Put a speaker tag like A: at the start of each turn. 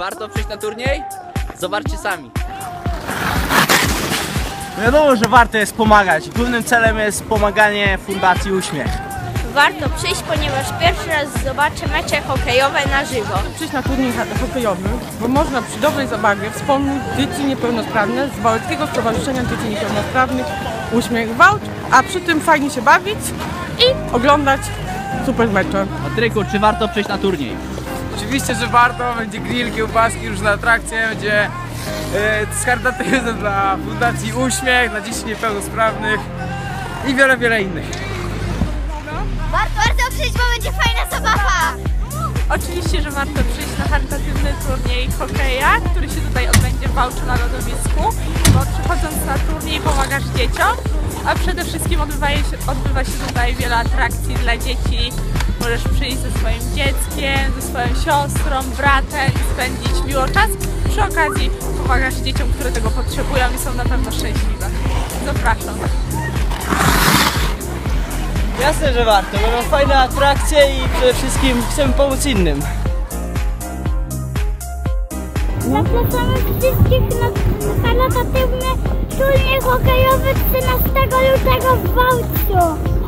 A: warto przyjść na turniej? Zobaczcie sami.
B: Wiadomo, że warto jest pomagać. Głównym celem jest pomaganie Fundacji Uśmiech.
C: Warto przyjść, ponieważ pierwszy raz zobaczę mecze hokejowe na żywo.
D: przyjść na turniej ho- hokejowy, bo można przy dobrej zabawie wspomnieć dzieci niepełnosprawne z Wałeckiego Stowarzyszenia Dzieci Niepełnosprawnych Uśmiech Wałcz, a przy tym fajnie się bawić i oglądać super mecze.
A: Patryku, czy warto przyjść na turniej?
E: Oczywiście, że warto, będzie grill, kiełbaski, różne atrakcje, będzie e, z charytatywnym dla Fundacji Uśmiech, dla dzieci niepełnosprawnych i wiele, wiele innych.
C: Warto, warto przyjść, bo będzie fajna zabawa!
F: Oczywiście, że warto przyjść na charytatywny turniej hokeja, który się tutaj odbędzie w Wałczu na lodowisku, bo przychodząc na turniej pomagasz dzieciom, a przede wszystkim odbywa się, odbywa się tutaj wiele atrakcji dla dzieci. Możesz przyjść ze swoim dzieckiem, ze swoją siostrą, bratem i spędzić miło czas. Przy okazji pomagasz dzieciom, które tego potrzebują i są na pewno szczęśliwe. Zapraszam.
B: Jasne, że warto. Będą fajne atrakcje i przede wszystkim chcemy pomóc innym.
C: Zapraszamy wszystkich na charytatywny turniej hokejowy 13 lutego w Wałczu.